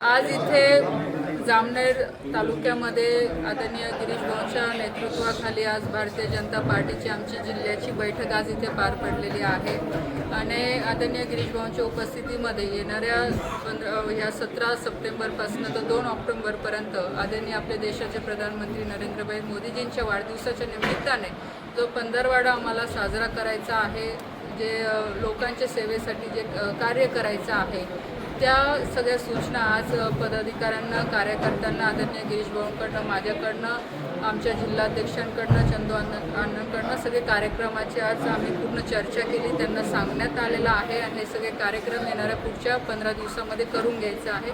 आज इथे जामनेर तालुक्यामध्ये आदरणीय गिरीश भाऊंच्या नेतृत्वाखाली आज भारतीय जनता पार्टीची आमची जिल्ह्याची बैठक आज इथे पार पडलेली आहे. आणि आदरणीय गिरीश भाऊंच्या उपस्थितीमध्ये येणाऱ्या पंधरा ह्या सतरा सप्टेंबरपासून तर दोन ऑक्टोबरपर्यंत आदरणीय आपल्या देशाचे प्रधानमंत्री नरेंद्रभाई मोदीजींच्या वाढदिवसाच्या निमित्ताने जो पंधरवाडा आम्हाला साजरा करायचा आहे जे लोकांच्या सेवेसाठी जे कार्य करायचं आहे त्या सगळ्या सूचना आज पदाधिकाऱ्यांना कार्यकर्त्यांना आदरणीय गिरीश भाऊंकडनं माझ्याकडनं आमच्या जिल्हाध्यक्षांकडनं चंदू अण्णा अण्णांकडनं सगळे कार्यक्रमाची आज आम्ही पूर्ण चर्चा केली. त्यांना सांगण्यात आलेलं आहे आणि हे सगळे कार्यक्रम येणाऱ्या पुढच्या पंधरा दिवसामध्ये करून घ्यायचं आहे.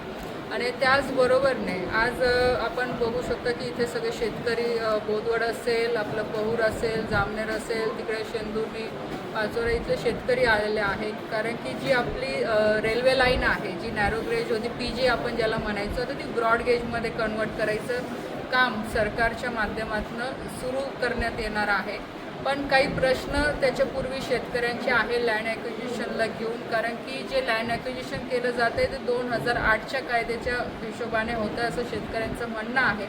आणि त्याचबरोबरने आज आपण बघू शकता की इथे सगळे शेतकरी बोदवड असेल आपलं पहूर असेल जामनेर असेल तिकडे शेंदुर्णी पाचोरा इथले शेतकरी आलेले आहेत. कारण की जी आपली रेल्वे लाईन आहे जी नॅरो ग्रेज होती पी जी आपण ज्याला म्हणायचं तर ती ब्रॉड गेजमध्ये कन्वर्ट करायचं काम सरकारच्या माध्यमातून सुरू करण्यात येणार आहे. पण काही प्रश्न त्याच्यापूर्वी शेतकऱ्यांचे आहे लँड ॲक्विजिशनला घेऊन. कारण की जे लँड ॲक्विजिशन केलं जाते ते दोन हजार आठच्या कायद्याच्या हिशोबाने होतं असं शेतकऱ्यांचं म्हणणं आहे.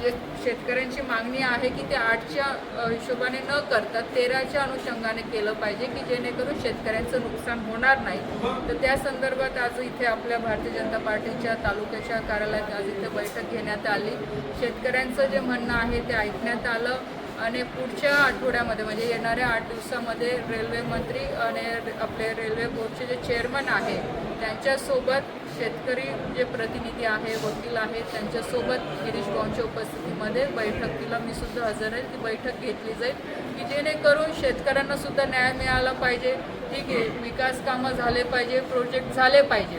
जे शेतकऱ्यांची मागणी आहे की ते आठच्या हिशोबाने न करता तेराच्या अनुषंगाने केलं पाहिजे की जेणेकरून शेतकऱ्यांचं नुकसान होणार नाही. तर त्या संदर्भात आज इथे आपल्या भारतीय जनता पार्टीच्या तालुक्याच्या कार्यालयात आज इथे बैठक घेण्यात आली. शेतकऱ्यांचं जे म्हणणं आहे ते ऐकण्यात आलं. आणि पुढच्या आठवड्यामध्ये म्हणजे येणाऱ्या आठ दिवसामध्ये रेल्वे मंत्री आणि आपले रेल्वे बोर्डचे जे चेअरमन आहे त्यांच्यासोबत शेतकरी जे प्रतिनिधी आहे वकील आहेत त्यांच्यासोबत गिरीश भाऊंच्या उपस्थितीमध्ये बैठकीला मी सुद्धा हजर आहे ती बैठक घेतली जाईल की जेणेकरून शेतकऱ्यांना सुद्धा न्याय मिळाला पाहिजे ठीक आहे विकास कामं झाले पाहिजे प्रोजेक्ट झाले पाहिजे.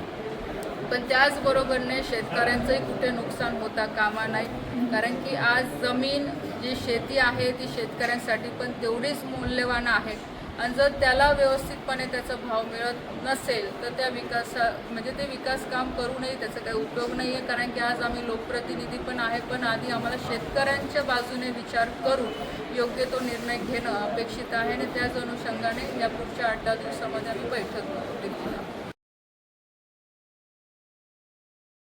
पण त्याचबरोबरने शेतकऱ्यांचंही कुठे नुकसान होता कामा नाही. कारण की आज जमीन जी शेती आहे ती शेतकऱ्यांसाठी पण तेवढीच मूल्यवान आहे. आणि जर त्याला व्यवस्थितपणे त्याचा भाव मिळत नसेल तर त्या विकासा म्हणजे ते विकास काम करूनही त्याचा काही उपयोग नाही आहे कारण की आज आम्ही लोकप्रतिनिधी पण आहे पण आधी आम्हाला शेतकऱ्यांच्या बाजूने विचार करून योग्य तो निर्णय घेणं अपेक्षित आहे. आणि त्याच अनुषंगाने या पुढच्या आठ दहा दिवसामध्ये आम्ही बैठक करू.